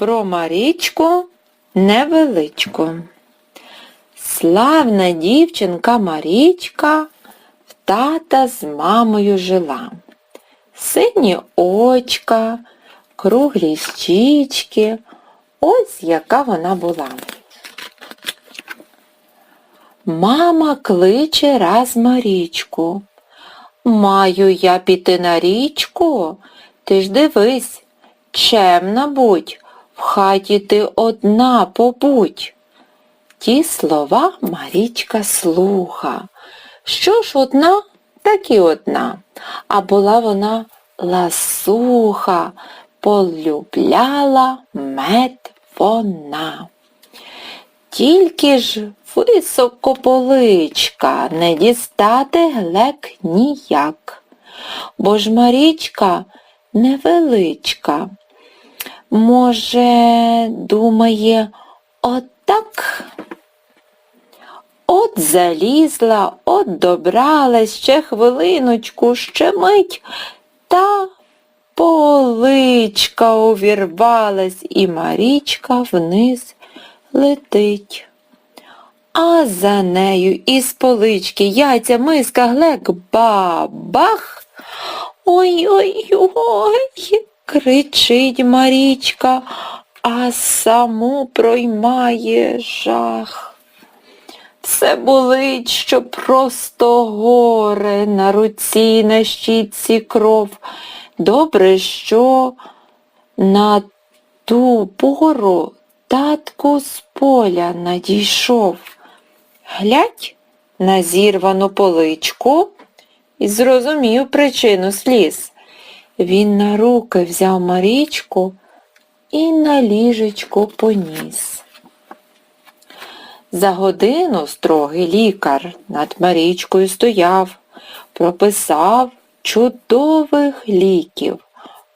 про Марічку невеличку. Славна дівчинка Марічка в тата з мамою жила. Сині очка, круглі щічки, ось яка вона була. Мама кличе раз Марічку. Маю я піти на річку, ти ж дивись, чемна будь, в хаті ти одна побудь. Ті слова Марічка слуха. Що ж одна, так і одна. А була вона ласуха, полюбляла мед вона. Тільки ж високо поличка, не дістати глек ніяк. Бо ж Марічка невеличка. Може, думає, отак? От залізла, от добралась, ще хвилиночку, ще мить, та поличка увірвалась, і Марічка вниз летить. А за нею із полички яйця, миска, глек, бабах. Ой-ой-ой, кричить Марічка, а саму проймає жах. Все болить, що просто горе, на руці, на щітці кров. Добре, що на ту пору татку з поля надійшов. Глядь на зірвану поличку і зрозумів причину сліз. Він на руки взяв Марічку і на ліжечко поніс. За годину строгий лікар над Марічкою стояв, прописав чудових ліків,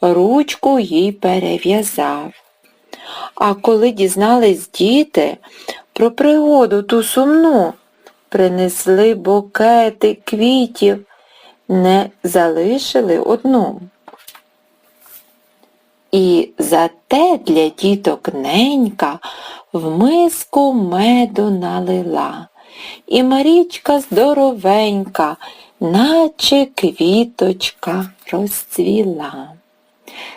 ручку їй перев'язав. А коли дізнались діти про пригоду ту сумну, принесли букети квітів, не залишили одну. І зате для діток ненька в миску меду налила. І Марічка здоровенька, наче квіточка розцвіла.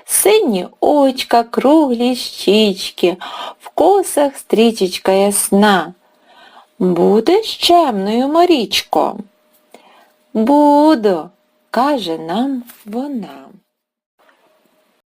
Сині очка, круглі щічки, в косах стрічечка ясна. Будеш чемною, Марічко? Буду, каже нам вона.